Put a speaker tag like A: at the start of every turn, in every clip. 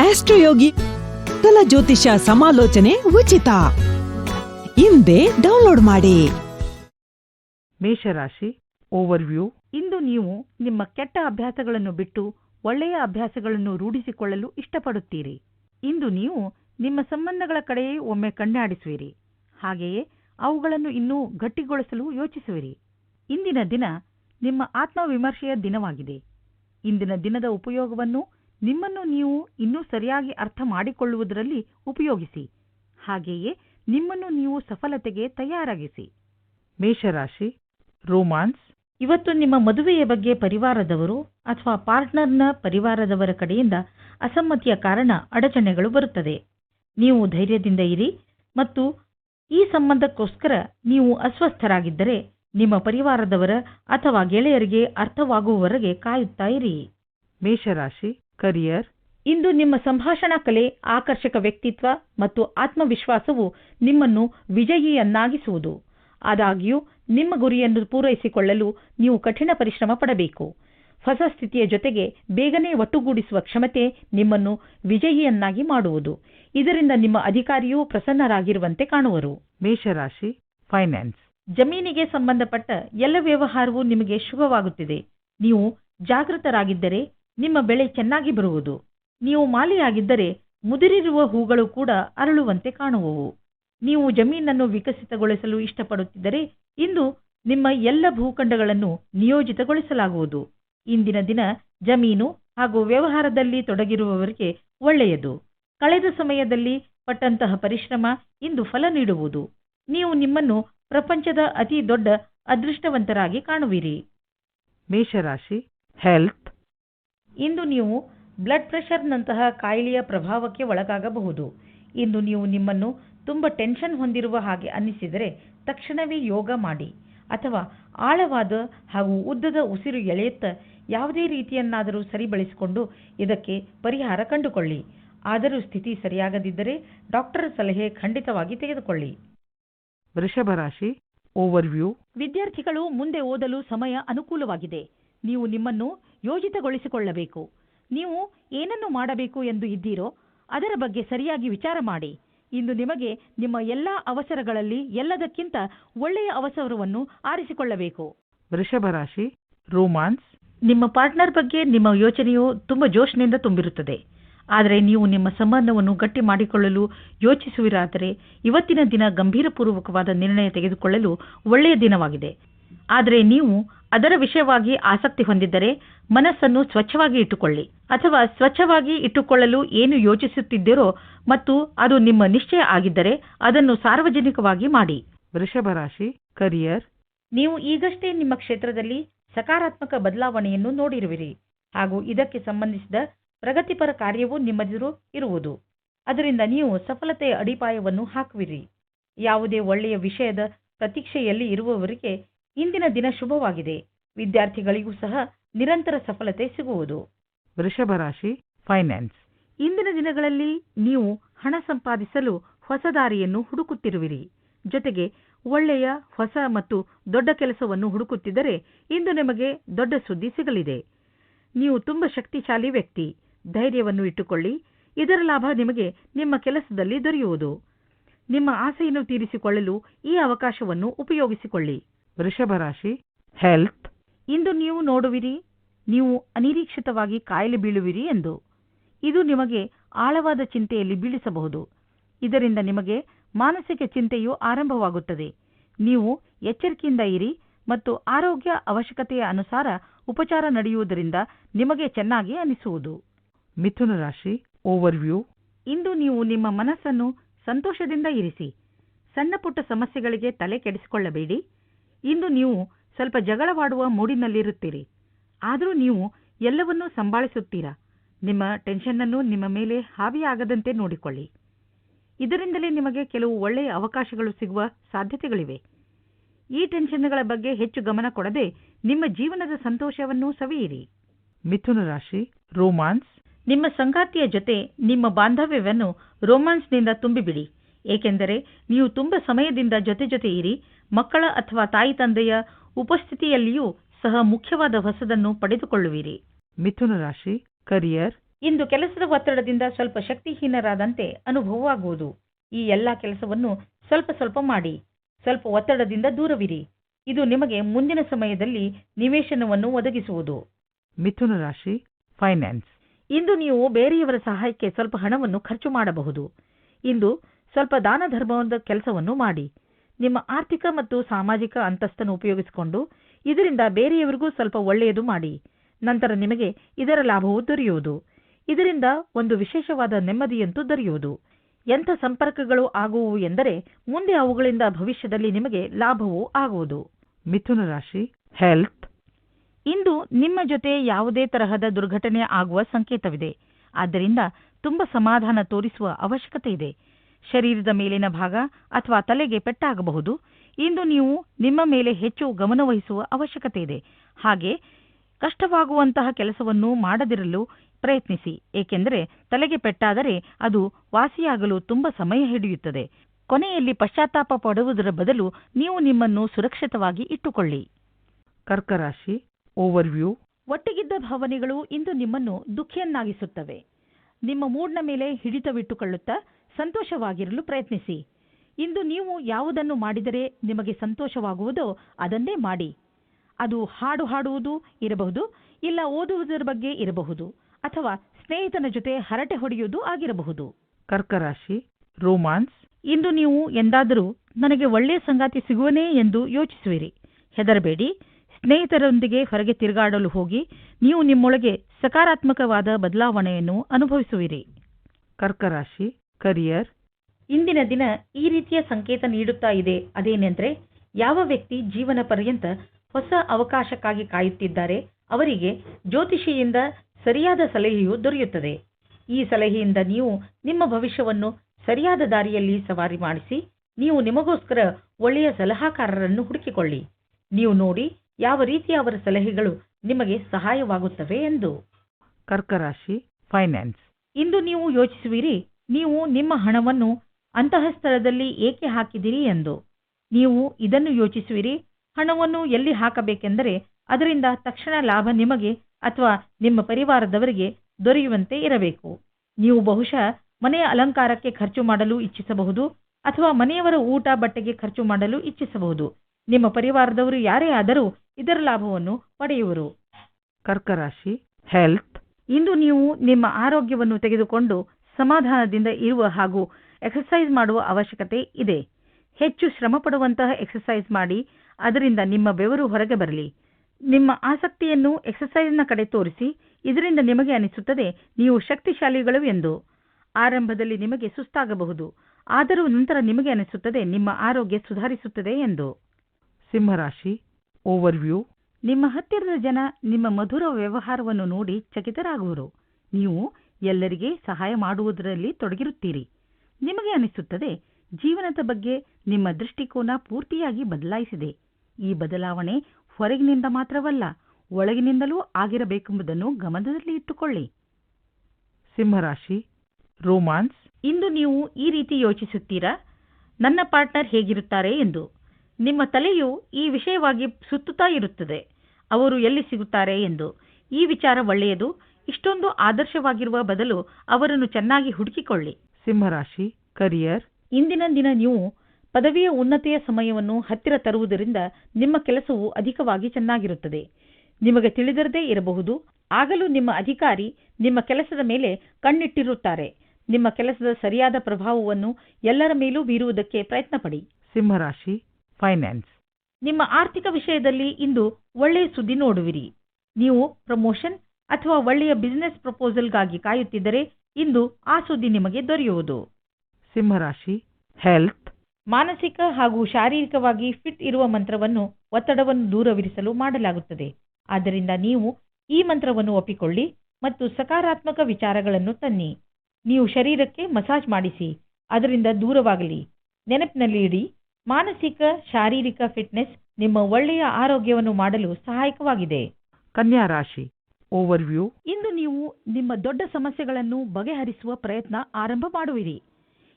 A: ಆಸ್ಟ್ರೋಯೋಗಿ ಕಲ ಜ್ಯೋತಿಷ ಸಮಾಲೋಚನೆ ಉಚಿತ. ಹಿಂದೆ ಡೌನ್ಲೋಡ್ ಮಾಡಿ.
B: ಮೇಷರಾಶಿ ಓವರ್ವ್ಯೂ.
C: ಇಂದು ನೀವು ನಿಮ್ಮ ಕೆಟ್ಟ ಅಭ್ಯಾಸಗಳನ್ನು ಬಿಟ್ಟು ಒಳ್ಳೆಯ ಅಭ್ಯಾಸಗಳನ್ನು ರೂಢಿಸಿಕೊಳ್ಳಲು ಇಷ್ಟಪಡುತ್ತೀರಿ. ಇಂದು ನೀವು ನಿಮ್ಮ ಸಂಬಂಧಗಳ ಕಡೆಯೇ ಒಮ್ಮೆ ಕಣ್ಣಾಡಿಸುವಿರಿ. ಹಾಗೆಯೇ ಅವುಗಳನ್ನು ಇನ್ನೂ ಗಟ್ಟಿಗೊಳಿಸಲು ಯೋಚಿಸುವಿರಿ. ಇಂದಿನ ದಿನ ನಿಮ್ಮ ಆತ್ಮವಿಮರ್ಶೆಯ ದಿನವಾಗಿದೆ. ಇಂದಿನ ದಿನದ ಉಪಯೋಗವನ್ನು ನಿಮ್ಮನ್ನು ನೀವು ಇನ್ನೂ ಸರಿಯಾಗಿ ಅರ್ಥ ಮಾಡಿಕೊಳ್ಳುವುದರಲ್ಲಿ ಉಪಯೋಗಿಸಿ. ಹಾಗೆಯೇ ನಿಮ್ಮನ್ನು ನೀವು ಸಫಲತೆಗೆ ತಯಾರಾಗಿಸಿ.
B: ಮೇಷರಾಶಿ ರೋಮಾನ್ಸ್.
C: ಇವತ್ತು ನಿಮ್ಮ ಮದುವೆಯ ಬಗ್ಗೆ ಪರಿವಾರದವರು ಅಥವಾ ಪಾರ್ಟ್ನರ್ನ ಪರಿವಾರದವರ ಕಡೆಯಿಂದ ಅಸಮ್ಮತಿಯ ಕಾರಣ ಅಡಚಣೆಗಳು ಬರುತ್ತದೆ. ನೀವು ಧೈರ್ಯದಿಂದ ಇರಿ ಮತ್ತು ಈ ಸಂಬಂಧಕ್ಕೋಸ್ಕರ ನೀವು ಅಸ್ವಸ್ಥರಾಗಿದ್ದರೆ ನಿಮ್ಮ ಪರಿವಾರದವರ ಅಥವಾ ಗೆಳೆಯರಿಗೆ ಅರ್ಥವಾಗುವವರೆಗೆ ಕಾಯುತ್ತಾ ಇರಿ.
B: ಮೇಷರಾಶಿ ಕರಿಯರ್.
C: ಇಂದು ನಿಮ್ಮ ಸಂಭಾಷಣಾ ಕಲೆ ಆಕರ್ಷಕ ವ್ಯಕ್ತಿತ್ವ ಮತ್ತು ಆತ್ಮವಿಶ್ವಾಸವು ನಿಮ್ಮನ್ನು ವಿಜಯಿಯನ್ನಾಗಿಸುವುದು. ಆದಾಗ್ಯೂ ನಿಮ್ಮ ಗುರಿಯನ್ನು ಪೂರೈಸಿಕೊಳ್ಳಲು ನೀವು ಕಠಿಣ ಪರಿಶ್ರಮ ಪಡಬೇಕು. ಹೊಸ ಸ್ಥಿತಿಯ ಜೊತೆಗೆ ಬೇಗನೆ ಒಟ್ಟುಗೂಡಿಸುವ ಕ್ಷಮತೆ ನಿಮ್ಮನ್ನು ವಿಜಯಿಯನ್ನಾಗಿ ಮಾಡುವುದು. ಇದರಿಂದ ನಿಮ್ಮ ಅಧಿಕಾರಿಯೂ ಪ್ರಸನ್ನರಾಗಿರುವಂತೆ ಕಾಣುವರು.
B: ಮೇಷರಾಶಿ ಫೈನಾನ್ಸ್
C: ಜಮೀನಿಗೆ ಸಂಬಂಧಪಟ್ಟ ಎಲ್ಲ ವ್ಯವಹಾರವೂ ನಿಮಗೆ ಶುಭವಾಗುತ್ತಿದೆ. ನೀವು ಜಾಗೃತರಾಗಿದ್ದರೆ ನಿಮ್ಮ ಬೆಳೆ ಚೆನ್ನಾಗಿ ಬರುವುದು. ನೀವು ಮಾಲಿಯಾಗಿದ್ದರೆ ಮುದುರಿರುವ ಹೂಗಳು ಕೂಡ ಅರಳುವಂತೆ ಕಾಣುವವು. ನೀವು ಜಮೀನನ್ನು ವಿಕಸಿತಗೊಳಿಸಲು ಇಷ್ಟಪಡುತ್ತಿದ್ದರೆ ಇಂದು ನಿಮ್ಮ ಎಲ್ಲ ಭೂಖಂಡಗಳನ್ನು ನಿಯೋಜಿತಗೊಳಿಸಲಾಗುವುದು. ಇಂದಿನ ದಿನ ಜಮೀನು ಹಾಗೂ ವ್ಯವಹಾರದಲ್ಲಿ ತೊಡಗಿರುವವರಿಗೆ ಒಳ್ಳೆಯದು. ಕಳೆದ ಸಮಯದಲ್ಲಿ ಪಟ್ಟಂತಹ ಪರಿಶ್ರಮ ಇಂದು ಫಲ ನೀಡುವುದು. ನೀವು ನಿಮ್ಮನ್ನು ಪ್ರಪಂಚದ ಅತಿ ದೊಡ್ಡ ಅದೃಷ್ಟವಂತರಾಗಿ ಕಾಣುವಿರಿ.
B: ಮೇಷರಾಶಿ ಹೆಲ್ತ್
C: ಇಂದು ನೀವು ಬ್ಲಡ್ ಪ್ರೆಷರ್ನಂತಹ ಕಾಯಿಲೆಯ ಪ್ರಭಾವಕ್ಕೆ ಒಳಗಾಗಬಹುದು. ಇಂದು ನೀವು ನಿಮ್ಮನ್ನು ತುಂಬ ಟೆನ್ಷನ್ ಹೊಂದಿರುವ ಹಾಗೆ ಅನ್ನಿಸಿದರೆ ತಕ್ಷಣವೇ ಯೋಗ ಮಾಡಿ. ಅಥವಾ ಆಳವಾದ ಹಾಗೂ ಉದ್ದದ ಉಸಿರು ಎಳೆಯುತ್ತ ಯಾವುದೇ ರೀತಿಯನ್ನಾದರೂ ಸರಿಬಳಿಸಿಕೊಂಡು ಇದಕ್ಕೆ ಪರಿಹಾರ ಕಂಡುಕೊಳ್ಳಿ. ಆದರೂ ಸ್ಥಿತಿ ಸರಿಯಾಗದಿದ್ದರೆ ಡಾಕ್ಟರ್ ಸಲಹೆ ಖಂಡಿತವಾಗಿ ತೆಗೆದುಕೊಳ್ಳಿ.
B: ವೃಷಭ ರಾಶಿ ಓವರ್ವ್ಯೂ
C: ವಿದ್ಯಾರ್ಥಿಗಳು ಮುಂದೆ ಓದಲು ಸಮಯ ಅನುಕೂಲವಾಗಿದೆ. ನೀವು ನಿಮ್ಮನ್ನು ಯೋಜಿತಗೊಳಿಸಿಕೊಳ್ಳಬೇಕು. ನೀವು ಏನನ್ನು ಮಾಡಬೇಕು ಎಂದು ಇದ್ದೀರೋ ಅದರ ಬಗ್ಗೆ ಸರಿಯಾಗಿ ವಿಚಾರ ಮಾಡಿ. ಇಂದು ನಿಮಗೆ ನಿಮ್ಮ ಎಲ್ಲ ಅವಸರಗಳಲ್ಲಿ ಎಲ್ಲದಕ್ಕಿಂತ ಒಳ್ಳೆಯ ಅವಸರವನ್ನು ಆರಿಸಿಕೊಳ್ಳಬೇಕು.
B: ವೃಷಭ ರಾಶಿ ರೋಮಾನ್ಸ್.
C: ನಿಮ್ಮ ಪಾರ್ಟ್ನರ್ ಬಗ್ಗೆ ನಿಮ್ಮ ಯೋಚನೆಯು ತುಂಬ ಜೋಶ್ನಿಂದ ತುಂಬಿರುತ್ತದೆ. ಆದರೆ ನೀವು ನಿಮ್ಮ ಸಂಬಂಧವನ್ನು ಗಟ್ಟಿ ಮಾಡಿಕೊಳ್ಳಲು ಯೋಚಿಸುವಿರಾದರೆ ಇವತ್ತಿನ ದಿನ ಗಂಭೀರಪೂರ್ವಕವಾದ ನಿರ್ಣಯ ತೆಗೆದುಕೊಳ್ಳಲು ಒಳ್ಳೆಯ ದಿನವಾಗಿದೆ. ಆದರೆ ನೀವು ಅದರ ವಿಷಯವಾಗಿ ಆಸಕ್ತಿ ಹೊಂದಿದ್ದರೆ ಮನಸ್ಸನ್ನು ಸ್ವಚ್ಛವಾಗಿ ಇಟ್ಟುಕೊಳ್ಳಿ. ಅಥವಾ ಸ್ವಚ್ಛವಾಗಿ ಇಟ್ಟುಕೊಳ್ಳಲು ಏನು ಯೋಚಿಸುತ್ತಿದ್ದೀರೋ ಮತ್ತು ಅದು ನಿಮ್ಮ ನಿಶ್ಚಯ ಆಗಿದ್ದರೆ ಅದನ್ನು ಸಾರ್ವಜನಿಕವಾಗಿ ಮಾಡಿ.
B: ವೃಷಭ ರಾಶಿ ಕರಿಯರ್
C: ನೀವು ಈಗಷ್ಟೇ ನಿಮ್ಮ ಕ್ಷೇತ್ರದಲ್ಲಿ ಸಕಾರಾತ್ಮಕ ಬದಲಾವಣೆಯನ್ನು ನೋಡಿರುವಿರಿ. ಹಾಗೂ ಇದಕ್ಕೆ ಸಂಬಂಧಿಸಿದ ಪ್ರಗತಿಪರ ಕಾರ್ಯವೂ ನಿಮ್ಮದಿರು ಇರುವುದು. ಅದರಿಂದ ನೀವು ಸಫಲತೆಯ ಅಡಿಪಾಯವನ್ನು ಹಾಕುವಿರಿ. ಯಾವುದೇ ಒಳ್ಳೆಯ ವಿಷಯದ ಪ್ರತೀಕ್ಷೆಯಲ್ಲಿ ಇರುವವರಿಗೆ ಇಂದಿನ ದಿನ ಶುಭವಾಗಿದೆ. ವಿದ್ಯಾರ್ಥಿಗಳಿಗೂ ಸಹ ನಿರಂತರ ಸಫಲತೆ ಸಿಗುವುದು.
B: ವೃಷಭ ರಾಶಿ ಫೈನಾನ್ಸ್
C: ಇಂದಿನ ದಿನಗಳಲ್ಲಿ ನೀವು ಹಣ ಸಂಪಾದಿಸಲು ಹೊಸ ದಾರಿಯನ್ನು ಹುಡುಕುತ್ತಿರುವಿರಿ. ಜೊತೆಗೆ ಒಳ್ಳೆಯ, ಹೊಸ ಮತ್ತು ದೊಡ್ಡ ಕೆಲಸವನ್ನು ಹುಡುಕುತ್ತಿದ್ದರೆ ಇಂದು ನಿಮಗೆ ದೊಡ್ಡ ಸುದ್ದಿ ಸಿಗಲಿದೆ. ನೀವು ತುಂಬ ಶಕ್ತಿಶಾಲಿ ವ್ಯಕ್ತಿ. ಧೈರ್ಯವನ್ನು ಇಟ್ಟುಕೊಳ್ಳಿ. ಇದರ ಲಾಭ ನಿಮಗೆ ನಿಮ್ಮ ಕೆಲಸದಲ್ಲಿ ದೊರೆಯುವುದು. ನಿಮ್ಮ ಆಸೆಯನ್ನು ತೀರಿಸಿಕೊಳ್ಳಲು ಈ ಅವಕಾಶವನ್ನು ಉಪಯೋಗಿಸಿಕೊಳ್ಳಿ.
B: ವೃಷಭ ರಾಶಿ ಹೆಲ್ತ್
C: ಇಂದು ನೀವು ನೋಡುವಿರಿ ನೀವು ಅನಿರೀಕ್ಷಿತವಾಗಿ ಕಾಯಿಲೆ ಬೀಳುವಿರಿ ಎಂದು. ಇದು ನಿಮಗೆ ಆಳವಾದ ಚಿಂತೆಯಲ್ಲಿ ಬೀಳಿಸಬಹುದು. ಇದರಿಂದ ನಿಮಗೆ ಮಾನಸಿಕ ಚಿಂತೆಯು ಆರಂಭವಾಗುತ್ತದೆ. ನೀವು ಎಚ್ಚರಿಕೆಯಿಂದ ಇರಿ ಮತ್ತು ಆರೋಗ್ಯ ಅವಶ್ಯಕತೆಯ ಅನುಸಾರ ಉಪಚಾರ ನಡೆಯುವುದರಿಂದ ನಿಮಗೆ ಚೆನ್ನಾಗಿ ಅನಿಸುವುದು.
B: ಮಿಥುನ ರಾಶಿ ಓವರ್ವ್ಯೂ
C: ಇಂದು ನೀವು ನಿಮ್ಮ ಮನಸ್ಸನ್ನು ಸಂತೋಷದಿಂದ ಇರಿಸಿ. ಸಣ್ಣ ಪುಟ್ಟ ಸಮಸ್ಯೆಗಳಿಗೆ ತಲೆ ಕೆಡಿಸಿಕೊಳ್ಳಬೇಡಿ. ಇಂದು ನೀವು ಸ್ವಲ್ಪ ಜಗಳವಾಡುವ ಮೂಡಿನಲ್ಲಿರುತ್ತೀರಿ. ಆದರೂ ನೀವು ಎಲ್ಲವನ್ನೂ ಸಂಭಾಳಿಸುತ್ತೀರಾ? ನಿಮ್ಮ ಟೆನ್ಷನ್ನನ್ನು ನಿಮ್ಮ ಮೇಲೆ ಹಾವಿಯಾಗದಂತೆ ನೋಡಿಕೊಳ್ಳಿ. ಇದರಿಂದಲೇ ನಿಮಗೆ ಕೆಲವು ಒಳ್ಳೆಯ ಅವಕಾಶಗಳು ಸಿಗುವ ಸಾಧ್ಯತೆಗಳಿವೆ. ಈ ಟೆನ್ಷನ್ಗಳ ಬಗ್ಗೆ ಹೆಚ್ಚು ಗಮನ ಕೊಡದೆ ನಿಮ್ಮ ಜೀವನದ ಸಂತೋಷವನ್ನು ಸವಿಯಿರಿ.
B: ಮಿಥುನ ರಾಶಿ ರೋಮಾನ್ಸ್.
C: ನಿಮ್ಮ ಸಂಗಾತಿಯ ಜೊತೆ ನಿಮ್ಮ ಬಾಂಧವ್ಯವನ್ನು ರೋಮಾನ್ಸ್ನಿಂದ ತುಂಬಿಬಿಡಿ. ಏಕೆಂದರೆ ನೀವು ತುಂಬ ಸಮಯದಿಂದ ಜೊತೆ ಜೊತೆ ಇರಿ ಮಕ್ಕಳ ಅಥವಾ ತಾಯಿ ತಂದೆಯ ಉಪಸ್ಥಿತಿಯಲ್ಲಿಯೂ ಸಹ ಮುಖ್ಯವಾದ ಹೊಸದನ್ನು ಪಡೆದುಕೊಳ್ಳುವಿರಿ.
B: ಮಿಥುನ ರಾಶಿ ಕರಿಯರ್
C: ಇಂದು ಕೆಲಸದ ಒತ್ತಡದಿಂದ ಸ್ವಲ್ಪ ಶಕ್ತಿಹೀನರಾದಂತೆ ಅನುಭವವಾಗುವುದು. ಈ ಎಲ್ಲಾ ಕೆಲಸವನ್ನು ಸ್ವಲ್ಪ ಸ್ವಲ್ಪ ಮಾಡಿ ಸ್ವಲ್ಪ ಒತ್ತಡದಿಂದ ದೂರವಿರಿ. ಇದು ನಿಮಗೆ ಮುಂದಿನ ಸಮಯದಲ್ಲಿ ನಿವೇಶನವನ್ನು ಒದಗಿಸುವುದು.
B: ಮಿಥುನ ರಾಶಿ ಫೈನಾನ್ಸ್
C: ಇಂದು ನೀವು ಬೇರೆಯವರ ಸಹಾಯಕ್ಕೆ ಸ್ವಲ್ಪ ಹಣವನ್ನು ಖರ್ಚು ಮಾಡಬಹುದು. ಇಂದು ಸ್ವಲ್ಪ ದಾನ ಧರ್ಮದ ಕೆಲಸವನ್ನು ಮಾಡಿ ನಿಮ್ಮ ಆರ್ಥಿಕ ಮತ್ತು ಸಾಮಾಜಿಕ ಅಂತಸ್ತನ್ನು ಉಪಯೋಗಿಸಿಕೊಂಡು ಇದರಿಂದ ಬೇರೆಯವರಿಗೂ ಸ್ವಲ್ಪ ಒಳ್ಳೆಯದು ಮಾಡಿ. ನಂತರ ನಿಮಗೆ ಇದರ ಲಾಭವು ದೊರೆಯುವುದು. ಇದರಿಂದ ಒಂದು ವಿಶೇಷವಾದ ನೆಮ್ಮದಿಯಂತೂ ದೊರೆಯುವುದು. ಎಂಥ ಸಂಪರ್ಕಗಳು ಆಗುವು ಎಂದರೆ ಮುಂದೆ ಅವುಗಳಿಂದ ಭವಿಷ್ಯದಲ್ಲಿ ನಿಮಗೆ ಲಾಭವೂ ಆಗುವುದು.
B: ಮಿಥುನ ರಾಶಿ ಹೆಲ್ತ್
C: ಇಂದು ನಿಮ್ಮ ಜೊತೆ ಯಾವುದೇ ತರಹದ ದುರ್ಘಟನೆ ಆಗುವ ಸಂಕೇತವಿದೆ. ಆದ್ದರಿಂದ ತುಂಬಾ ಸಮಾಧಾನ ತೋರಿಸುವ ಅವಶ್ಯಕತೆ ಇದೆ. ಶರೀರದ ಮೇಲಿನ ಭಾಗ ಅಥವಾ ತಲೆಗೆ ಪೆಟ್ಟಾಗಬಹುದು. ಇಂದು ನೀವು ನಿಮ್ಮ ಮೇಲೆ ಹೆಚ್ಚು ಗಮನವಹಿಸುವ ಅವಶ್ಯಕತೆ ಇದೆ. ಹಾಗೆ ಕಷ್ಟವಾಗುವಂತಹ ಕೆಲಸವನ್ನು ಮಾಡದಿರಲು ಪ್ರಯತ್ನಿಸಿ. ಏಕೆಂದರೆ ತಲೆಗೆ ಪೆಟ್ಟಾದರೆ ಅದು ವಾಸಿಯಾಗಲು ತುಂಬಾ ಸಮಯ ಹಿಡಿಯುತ್ತದೆ. ಕೊನೆಯಲ್ಲಿ ಪಶ್ಚಾತ್ತಾಪ ಪಡುವುದರ ಬದಲು ನೀವು ನಿಮ್ಮನ್ನು ಸುರಕ್ಷಿತವಾಗಿ ಇಟ್ಟುಕೊಳ್ಳಿ.
B: ಕರ್ಕರಾಶಿ ಓವರ್ವ್ಯೂ.
C: ಒಟ್ಟಿಗಿದ್ದ ಭಾವನೆಗಳು ಇಂದು ನಿಮ್ಮನ್ನು ದುಃಖಿಯನ್ನಾಗಿಸುತ್ತವೆ. ನಿಮ್ಮ ಮೂಡ್ನ ಮೇಲೆ ಹಿಡಿತವಿಟ್ಟುಕೊಳ್ಳುತ್ತಾ ಸಂತೋಷವಾಗಿರಲು ಪ್ರಯತ್ನಿಸಿ. ಇಂದು ನೀವು ಯಾವುದನ್ನು ಮಾಡಿದರೆ ನಿಮಗೆ ಸಂತೋಷವಾಗುವುದೋ ಅದನ್ನೇ ಮಾಡಿ. ಅದು ಹಾಡು ಹಾಡುವುದು ಇರಬಹುದು, ಇಲ್ಲ ಓದುವುದರ ಬಗ್ಗೆ ಇರಬಹುದು, ಅಥವಾ ಸ್ನೇಹಿತನ ಜೊತೆ ಹರಟೆ ಹೊಡೆಯುವುದು ಆಗಿರಬಹುದು.
B: ಕರ್ಕರಾಶಿ, ರೋಮಾನ್ಸ್,
C: ಇಂದು ನೀವು ಎಂದಾದರೂ ನನಗೆ ಒಳ್ಳೆಯ ಸಂಗಾತಿ ಸಿಗುವನೇ ಎಂದು ಯೋಚಿಸುವಿರಿ. ಹೆದರಬೇಡಿ, ಸ್ನೇಹಿತರೊಂದಿಗೆ ಹೊರಗೆ ತಿರುಗಾಡಲು ಹೋಗಿ ನೀವು ನಿಮ್ಮೊಳಗೆ ಸಕಾರಾತ್ಮಕವಾದ ಬದಲಾವಣೆಯನ್ನು ಅನುಭವಿಸುವಿರಿ.
B: ಕರ್ಕ ರಾಶಿ ಕರಿಯರ್
C: ಇಂದಿನ ದಿನ ಈ ರೀತಿಯ ಸಂಕೇತ ನೀಡುತ್ತಾ ಇದೆ. ಅದೇನೆಂದರೆ ಯಾವ ವ್ಯಕ್ತಿ ಜೀವನ ಪರ್ಯಂತ ಹೊಸ ಅವಕಾಶಕ್ಕಾಗಿ ಕಾಯುತ್ತಿದ್ದಾರೆ ಅವರಿಗೆ ಜ್ಯೋತಿಷಿಯಿಂದ ಸರಿಯಾದ ಸಲಹೆಯು ದೊರೆಯುತ್ತದೆ. ಈ ಸಲಹೆಯಿಂದ ನೀವು ನಿಮ್ಮ ಭವಿಷ್ಯವನ್ನು ಸರಿಯಾದ ದಾರಿಯಲ್ಲಿ ಸವಾರಿ ಮಾಡಿಸಿ ನೀವು ನಿಮಗೋಸ್ಕರ ಒಳ್ಳೆಯ ಸಲಹಾಕಾರರನ್ನು ಹುಡುಕಿಕೊಳ್ಳಿ. ನೀವು ನೋಡಿ ಯಾವ ರೀತಿಯ ಅವರ ಸಲಹೆಗಳು ನಿಮಗೆ ಸಹಾಯವಾಗುತ್ತವೆ ಎಂದು.
B: ಕರ್ಕರಾಶಿ ಫೈನಾನ್ಸ್
C: ಇಂದು ನೀವು ಯೋಚಿಸುವಿರಿ ನೀವು ನಿಮ್ಮ ಹಣವನ್ನು ಅಂತಹ ಸ್ಥಳದಲ್ಲಿ ಏಕೆ ಹಾಕಿದಿರಿ ಎಂದು. ನೀವು ಇದನ್ನು ಯೋಚಿಸುವಿರಿ. ಹಣವನ್ನು ಎಲ್ಲಿ ಹಾಕಬೇಕೆಂದರೆ ಅದರಿಂದ ತಕ್ಷಣ ಲಾಭ ನಿಮಗೆ ಅಥವಾ ನಿಮ್ಮ ಪರಿವಾರದವರಿಗೆ ದೊರೆಯುವಂತೆ ಇರಬೇಕು. ನೀವು ಬಹುಶಃ ಮನೆಯ ಅಲಂಕಾರಕ್ಕೆ ಖರ್ಚು ಮಾಡಲು ಇಚ್ಛಿಸಬಹುದು ಅಥವಾ ಮನೆಯವರ ಊಟ ಬಟ್ಟೆಗೆ ಖರ್ಚು ಮಾಡಲು ಇಚ್ಛಿಸಬಹುದು. ನಿಮ್ಮ ಪರಿವಾರದವರು ಯಾರೇ ಆದರೂ ಇದರ ಲಾಭವನ್ನು ಪಡೆಯುವರು.
B: ಕರ್ಕರಾಶಿ ಹೆಲ್ತ್
C: ಇಂದು ನೀವು ನಿಮ್ಮ ಆರೋಗ್ಯವನ್ನು ತೆಗೆದುಕೊಂಡು ಸಮಾಧಾನದಿಂದ ಇರುವ ಹಾಗೂ ಎಕ್ಸರ್ಸೈಸ್ ಮಾಡುವ ಅವಶ್ಯಕತೆ ಇದೆ. ಹೆಚ್ಚು ಶ್ರಮ ಪಡುವಂತಹ ಎಕ್ಸರ್ಸೈಸ್ ಮಾಡಿ ಅದರಿಂದ ನಿಮ್ಮ ಬೆವರು ಹೊರಗೆ ಬರಲಿ. ನಿಮ್ಮ ಆಸಕ್ತಿಯನ್ನು ಎಕ್ಸರ್ಸೈಸ್ನ ಕಡೆ ತೋರಿಸಿ ಇದರಿಂದ ನಿಮಗೆ ಅನಿಸುತ್ತದೆ ನೀವು ಶಕ್ತಿಶಾಲಿಗಳು ಎಂದು. ಆರಂಭದಲ್ಲಿ ನಿಮಗೆ ಸುಸ್ತಾಗಬಹುದು ಆದರೂ ನಂತರ ನಿಮಗೆ ಅನಿಸುತ್ತದೆ ನಿಮ್ಮ ಆರೋಗ್ಯ ಸುಧಾರಿಸುತ್ತದೆ ಎಂದು.
B: ಸಿಂಹರಾಶಿ ಓವರ್ವ್ಯೂ
C: ನಿಮ್ಮ ಹತ್ತಿರದ ಜನ ನಿಮ್ಮ ಮಧುರ ವ್ಯವಹಾರವನ್ನು ನೋಡಿ ಚಕಿತರಾಗುವರು. ನೀವು ಎಲ್ಲರಿಗೆ ಸಹಾಯ ಮಾಡುವುದರಲ್ಲಿ ತೊಡಗಿರುತ್ತೀರಿ. ನಿಮಗೆ ಅನಿಸುತ್ತದೆ ಜೀವನದ ಬಗ್ಗೆ ನಿಮ್ಮ ದೃಷ್ಟಿಕೋನ ಪೂರ್ತಿಯಾಗಿ ಬದಲಾಯಿಸಿದೆ. ಈ ಬದಲಾವಣೆ ಹೊರಗಿನಿಂದ ಮಾತ್ರವಲ್ಲ ಒಳಗಿನಿಂದಲೂ ಆಗಿರಬೇಕೆಂಬುದನ್ನು ಗಮನದಲ್ಲಿ ಇಟ್ಟುಕೊಳ್ಳಿ.
B: ಸಿಂಹರಾಶಿ ರೋಮಾನ್ಸ್.
C: ಇಂದು ನೀವು ಈ ರೀತಿ ಯೋಚಿಸುತ್ತೀರಾ? ನನ್ನ ಪಾರ್ಟ್ನರ್ ಹೇಗಿರುತ್ತಾರೆ ಎಂದು. ನಿಮ್ಮ ತಲೆಯು ಈ ವಿಷಯವಾಗಿ ಸುತ್ತುತ್ತಾ ಇರುತ್ತದೆ. ಅವರು ಎಲ್ಲಿ ಸಿಗುತ್ತಾರೆ ಎಂದು. ಈ ವಿಚಾರ ಒಳ್ಳೆಯದು ಇಷ್ಟೊಂದು ಆದರ್ಶವಾಗಿರುವ ಬದಲು ಅವರನ್ನು ಚೆನ್ನಾಗಿ ಹುಡುಕಿಕೊಳ್ಳಿ.
B: ಸಿಂಹರಾಶಿ ಕರಿಯರ್
C: ಇಂದಿನ ದಿನ ನೀವು ಪದವಿಯ ಉನ್ನತಿಯ ಸಮಯವನ್ನು ಹತ್ತಿರ ತರುವುದರಿಂದ ನಿಮ್ಮ ಕೆಲಸವು ಅಧಿಕವಾಗಿ ಚೆನ್ನಾಗಿರುತ್ತದೆ. ನಿಮಗೆ ತಿಳಿದಿರದೇ ಇರಬಹುದು ಆಗಲೂ ನಿಮ್ಮ ಅಧಿಕಾರಿ ನಿಮ್ಮ ಕೆಲಸದ ಮೇಲೆ ಕಣ್ಣಿಟ್ಟಿರುತ್ತಾರೆ. ನಿಮ್ಮ ಕೆಲಸದ ಸರಿಯಾದ ಪ್ರಭಾವವನ್ನು ಎಲ್ಲರ ಮೇಲೂ ಬೀರುವುದಕ್ಕೆ ಪ್ರಯತ್ನಪಡಿ.
B: ಸಿಂಹರಾಶಿ ಫೈನಾನ್ಸ್
C: ನಿಮ್ಮ ಆರ್ಥಿಕ ವಿಷಯದಲ್ಲಿ ಇಂದು ಒಳ್ಳೆಯ ಸುದ್ದಿ ನೋಡುವಿರಿ. ನೀವು ಪ್ರಮೋಷನ್ ಅಥವಾ ಒಳ್ಳೆಯ ಬಿಸಿನೆಸ್ ಪ್ರಪೋಸಲ್ಗಾಗಿ ಕಾಯುತ್ತಿದ್ದರೆ ಇಂದು ಆ ಸುದ್ದಿ ನಿಮಗೆ ದೊರೆಯುವುದು.
B: ಸಿಂಹರಾಶಿ ಹೆಲ್ತ್
C: ಮಾನಸಿಕ ಹಾಗೂ ಶಾರೀರಿಕವಾಗಿ ಫಿಟ್ ಇರುವ ಮಂತ್ರವನ್ನು ಒತ್ತಡವನ್ನು ದೂರವಿರಿಸಲು ಮಾಡಲಾಗುತ್ತದೆ. ಆದ್ದರಿಂದ ನೀವು ಈ ಮಂತ್ರವನ್ನು ಒಪ್ಪಿಕೊಳ್ಳಿ ಮತ್ತು ಸಕಾರಾತ್ಮಕ ವಿಚಾರಗಳನ್ನು ತನ್ನಿ. ನೀವು ಶರೀರಕ್ಕೆ ಮಸಾಜ್ ಮಾಡಿಸಿ ಅದರಿಂದ ದೂರವಾಗಲಿ. ನೆನಪಿನಲ್ಲಿ ಇಡಿ ಮಾನಸಿಕ ಶಾರೀರಿಕ ಫಿಟ್ನೆಸ್ ನಿಮ್ಮ ಒಳ್ಳೆಯ ಆರೋಗ್ಯವನ್ನು ಮಾಡಲು ಸಹಾಯಕವಾಗಿದೆ.
B: ಕನ್ಯಾ ರಾಶಿ ಓವರ್ವ್ಯೂ
C: ಇಂದು ನೀವು ನಿಮ್ಮ ದೊಡ್ಡ ಸಮಸ್ಯೆಗಳನ್ನು ಬಗೆಹರಿಸುವ ಪ್ರಯತ್ನ ಆರಂಭ ಮಾಡುವಿರಿ.